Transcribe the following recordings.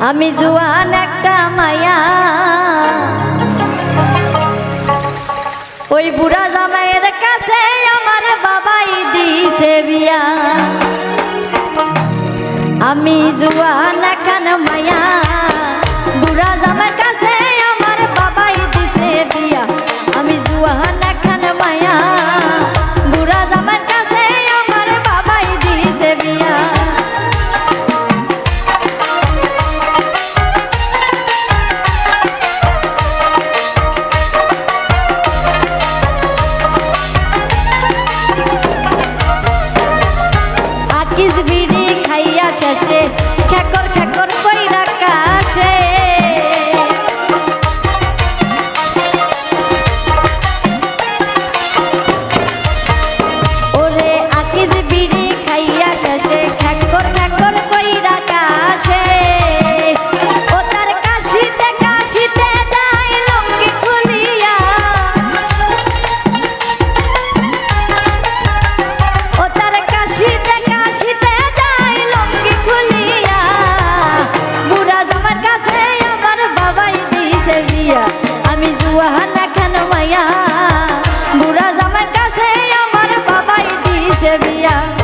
আমি জুয়ান একটা মায়া। ওই বুড়া জামাইয়ের কাছে আমার বাবাই দিছে বিয়া। আমি জুয়ান এখন মায়া। বিড়ি খাইয়া শেষে খেকর খেকর হয়েছে বিয়া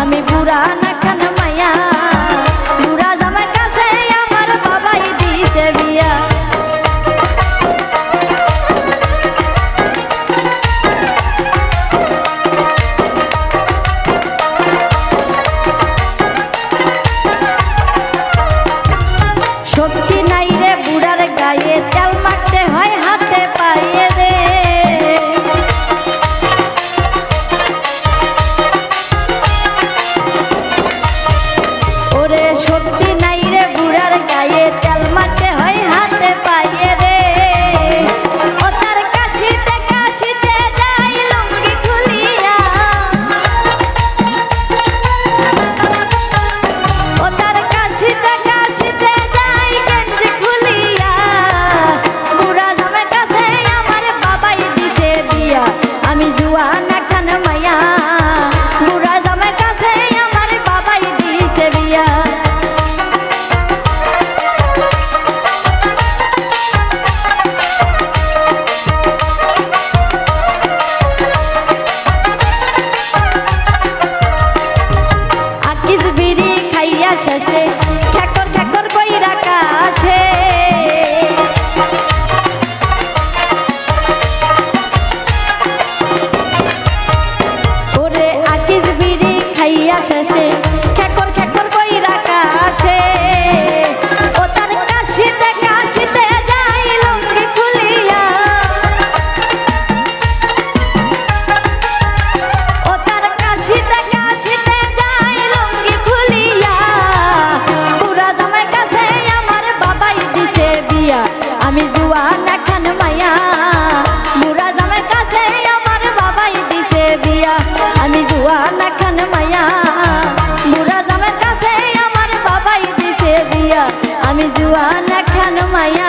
আমি বুড়া না বুড়া জামার আমার বাবাই দিছে বিয়া। শক্তি নাই রে বুড়ার গায়ে, তেল মাখ আমি জুয়ান খান মায়া। বুড়া জামের কাছে আমার বাবাই দিছে দিয়া আমি জুয়ান খান মায়া।